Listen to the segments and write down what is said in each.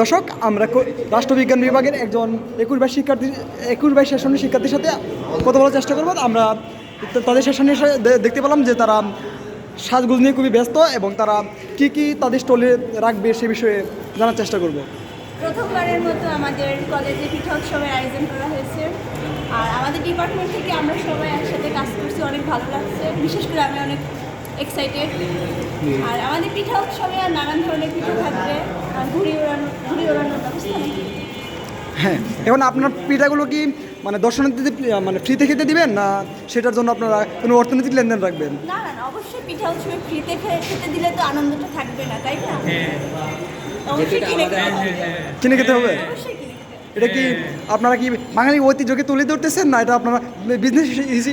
দর্শক, আমরা রাষ্ট্রবিজ্ঞান বিভাগের একজন একুশ বাইশ শিক্ষার্থী একুশ বাইশ সেশনের শিক্ষার্থীর সাথে কথা বলার চেষ্টা করব। আমরা তাদের সেশনে দেখতে পেলাম যে তারা সাজগুজ নিয়ে খুবই ব্যস্ত এবং তারা কি কি তাদের স্টলে রাখবে সে বিষয়ে জানার চেষ্টা করব। প্রথমবারের মতো আমাদের কলেজে পিঠা উৎসবের আয়োজন করা হয়েছে। আর আমাদের ডিপার্টমেন্ট থেকে আমরা সবাই একসাথে কাজ করছি, অনেক ভালো লাগছে। বিশেষ করে আমি অনেক এক্সাইটেড আর আমাদের পিঠা উৎসবে আর নানান ধরনের পিঠা থাকবে ঘুড়ি ওড়ানো ঘুড়ি ওড়ানোর ব্যবস্থা হ্যাঁ এখন আপনার পিঠাগুলো কি মানে দর্শনার্থীদের মানে ফ্রিতে খেতে দিবেন না সেটার জন্য আপনারা কোনো অর্থনৈতিক লেনদেন রাখবেন? না না না, অবশ্যই পিঠা উৎসবে ফ্রিতে খেতে দিলে তো আনন্দটা থাকবে না তাই না? কিনে খেতে হবে। কিনে খেতে হবে। এটা কি আপনারা কি বাঙালি ঐতিহ্যকে তুলে ধরতেছেন না এটা আপনারা বিজনেস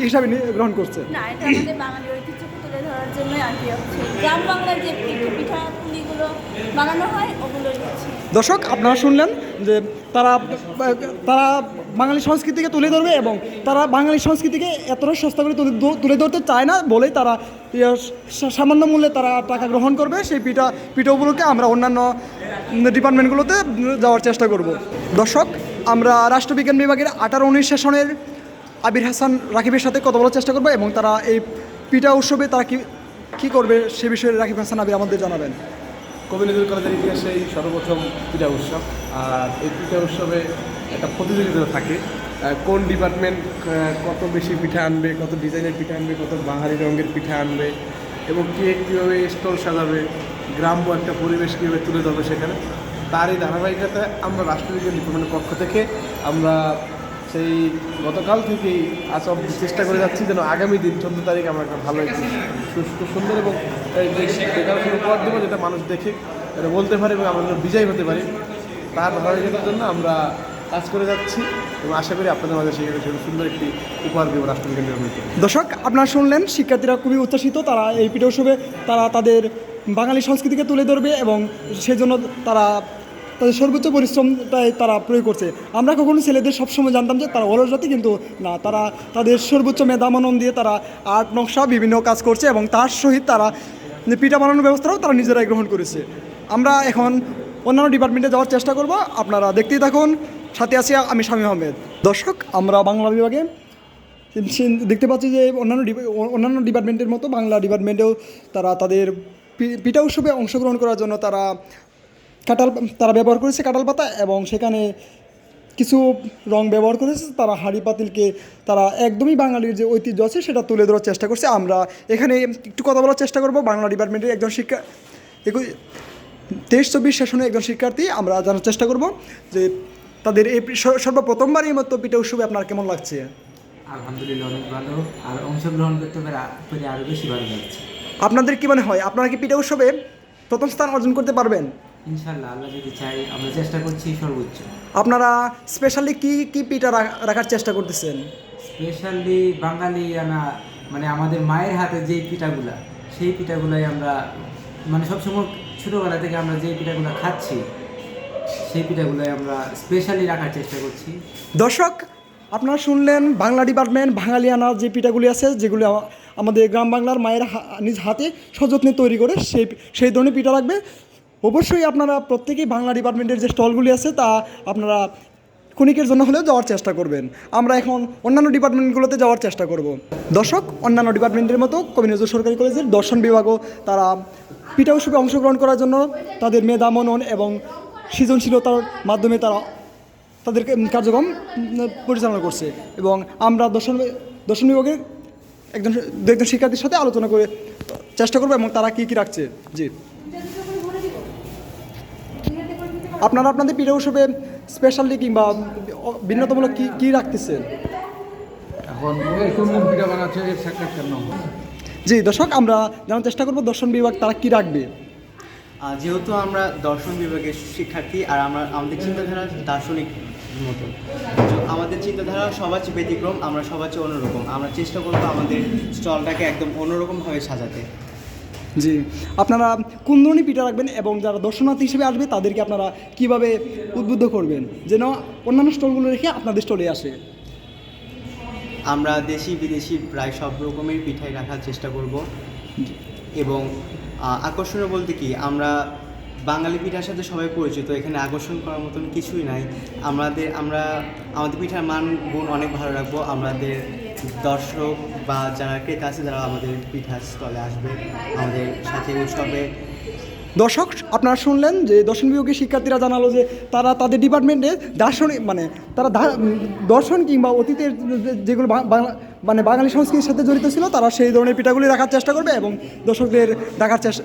হিসাবে নিয়ে গ্রহণ করছেন? না এটা আমাদের বাঙালি ঐতিহ্যকে তুলে ধরার জন্যই আর কি হচ্ছে গ্রাম বাংলার যে পিঠে পিঠা পুলিগুলো বানানো হয় হচ্ছে দর্শক, আপনারা শুনলেন যে তারা তারা বাঙালি সংস্কৃতিকে তুলে ধরবে এবং তারা বাঙালি সংস্কৃতিকে এতটা সস্তা করে তুলে ধরতে চায় না বলেই তারা সামান্য মূল্যে তারা টাকা গ্রহণ করবে। সেই পিঠা পিঠাগুলোকে আমরা অন্যান্য ডিপার্টমেন্টগুলোতে যাওয়ার চেষ্টা করব। দর্শক, আমরা রাষ্ট্রবিজ্ঞান বিভাগের আঠারো উনিশ সেশনের আবির হাসান রাকিবের সাথে কথা বলার চেষ্টা করব এবং তারা এই পিঠা উৎসবে তারা কি, কী করবে সে বিষয়ে রাকিব হাসান আবির আমাদের জানাবেন। কবি নজরুল কলেজের ইতিহাসে এই সর্বপ্রথম পিঠা উৎসব। আর এই পিঠা উৎসবে একটা প্রতিযোগিতা থাকে। কোন ডিপার্টমেন্ট কত বেশি পিঠা আনবে, কত ডিজাইনের পিঠা আনবে, কত বাহারি রঙের পিঠা আনবে, এবং কে কীভাবে স্টল সাজাবে, গ্রাম্য একটা পরিবেশ কীভাবে তুলে ধরবে সেখানে তার এই ধারাবাহিকতায় আমরা রাষ্ট্রবিজ্ঞান ডিপার্টমেন্টের পক্ষ থেকে আমরা সেই গতকাল থেকেই আজ চেষ্টা করে যাচ্ছি যেন আগামী দিন চোদ্দ তারিখ আমরা একটা ভালো একটি সুস্থ, সুন্দর এবং উপহার দেবো যেটা মানুষ দেখে এটা বলতে পারে এবং আমরা বিজয়ী হতে পারি, তার ধারাবাহিকতার জন্য আমরা কাজ করে যাচ্ছি এবং আশা করি আপনাদের মাঝে সেই সুন্দর একটি উপহার দেবো রাষ্ট্রবিজ্ঞান। দর্শক, আপনারা শুনলেন, শিক্ষার্থীরা খুবই উচ্ছ্বাসিত, তারা এই পিঠা উৎসবে তারা তাদের বাঙালি সংস্কৃতিকে তুলে ধরবে এবং সেজন্য তারা তাদের সর্বোচ্চ পরিশ্রমটাই তারা প্রয়োগ করছে। আমরা কখনো ছেলেদের সবসময় জানতাম যে তারা অলস জাতি, কিন্তু না, তারা তাদের সর্বোচ্চ মেধামানন দিয়ে তারা আর্ট, নকশা, বিভিন্ন কাজ করছে এবং তার সহিত তারা পিঠা বানানোর ব্যবস্থাও তারা নিজেরাই গ্রহণ করেছে। আমরা এখন অন্যান্য ডিপার্টমেন্টে যাওয়ার চেষ্টা করব। আপনারা দেখতেই থাকুন। সাথে আছি আমি স্বামী আহমেদ। দর্শক, আমরা বাংলা বিভাগে দেখতে পাচ্ছি যে অন্যান্য অন্যান্য ডিপার্টমেন্টের মতো বাংলা ডিপার্টমেন্টেও তারা তাদের পিঠা উৎসবে অংশগ্রহণ করার জন্য তারা কাঁঠাল তারা ব্যবহার করেছে কাঁঠাল পাতা এবং সেখানে কিছু রং ব্যবহার করেছে তারা হাঁড়ি পাতিলকে তারা একদমই বাঙালির যে ঐতিহ্য আছে সেটা তুলে ধরার চেষ্টা করছে। আমরা এখানে একটু কথা বলার চেষ্টা করব। বাংলা ডিপার্টমেন্টের একজন শিক্ষা একই তেইশ চব্বিশ সেশনে একজন শিক্ষার্থী আমরা জানার চেষ্টা করব যে তাদের এই সর্বপ্রথমবারই মতো পিঠা উৎসবে আপনার কেমন লাগছে? আলহামদুলিল্লাহ অনেক ভালো। আর অংশগ্রহণ করতে পেরে আরও বেশি ভালো লাগছে। আপনাদের কি মনে হয় আপনারা কি পিঠা উৎসবে প্রথম স্থান অর্জন করতে পারবেন? ইনশাল্লাহ আল্লাহ যদি চাই আমরা চেষ্টা করছি সর্বোচ্চ। আপনারা স্পেশালি কি কি পিঠা রাখার চেষ্টা করতেছেন? স্পেশালি বাঙালি আনা মানে আমাদের মায়ের হাতে যেই পিঠাগুলা সেই পিঠাগুলাই আমরা মানে সবসময় ছোটোবেলা থেকে আমরা যে পিঠাগুলো খাচ্ছি সেই পিঠাগুলাই আমরা স্পেশালি রাখার চেষ্টা করছি। দর্শক আপনারা শুনলেন বাংলা ডিপার্টমেন্ট বাঙালিয়ানা যে পিঠাগুলি আছে যেগুলি আমাদের গ্রাম বাংলার মায়ের নিজ হাতে সযত্নে তৈরি করে সেই সেই ধরনের পিঠা রাখবে। অবশ্যই আপনারা প্রত্যেকেই বাংলা ডিপার্টমেন্টের যে স্টলগুলি আছে তা আপনারা ক্ষণিকের জন্য হলেও যাওয়ার চেষ্টা করবেন। আমরা এখন অন্যান্য ডিপার্টমেন্টগুলোতে যাওয়ার চেষ্টা করব। দর্শক, অন্যান্য ডিপার্টমেন্টের মতো কবি নজরুল সরকারি কলেজের দর্শন বিভাগও তারা পিঠা উৎসবে অংশগ্রহণ করার জন্য তাদের মেধা, মনন এবং সৃজনশীলতার মাধ্যমে তারা তাদের কার্যক্রম পরিচালনা করছে এবং আমরা দর্শন দর্শন বিভাগের একজন একজন শিক্ষার্থীর সাথে আলোচনা করে চেষ্টা করব এবং তারা কী কী রাখছে। জি। আপনারা আপনাদের পিঠা উৎসবে স্পেশালি কিংবা ভিন্নতামূলক কী কী রাখতেছেন? এখন এরকম পিঠা বানাচ্ছে এর সাক্ষাৎ জি দর্শক আমরা জানার চেষ্টা করব দর্শন বিভাগ তারা কী রাখবে। যেহেতু আমরা দর্শন বিভাগের শিক্ষার্থী আর আমরা আমাদের চিন্তাধারা দার্শনিক মতো আমাদের চিন্তাধারা সবার চেয়ে ব্যতিক্রম আমরা সবার চেয়ে অন্যরকম। আমরা চেষ্টা করব আমাদের স্টলটাকে একদম অন্যরকমভাবে সাজাতে। জি। আপনারা কোন ধরনের পিঠা রাখবেন এবং যারা দর্শনার্থী হিসেবে আসবে তাদেরকে আপনারা কীভাবে উদ্বুদ্ধ করবেন? যেন অন্যান্য স্টলগুলো রেখে আপনাদের স্টলে আসে। আমরা দেশি বিদেশি প্রায় সব রকমের পিঠাই রাখার চেষ্টা করব। এবং আকর্ষণীয় বলতে কি আমরা বাঙালি পিঠার সাথে সবাই পরিচিত এখানে আকর্ষণ করার মতন কিছুই নাই। আমাদের আমরা আমাদের পিঠার মান গুণ অনেক ভালো রাখব। আমাদের দর্শক বা যারা ক্রেতা আছে যারা আমাদের পিঠা স্টলে আসবে, আমাদের সাথে উৎসবে। দর্শক, আপনারা শুনলেন যে দর্শন বিভাগের শিক্ষার্থীরা জানালো যে তারা তাদের ডিপার্টমেন্টে দার্শনিক মানে তারা দর্শন কিংবা অতীতের যেগুলো মানে বাঙালি সংস্কৃতির সাথে জড়িত ছিল, তারা সেই ধরনের পিঠাগুলি রাখার চেষ্টা করবে এবং দর্শকদের দেখার চেষ্টা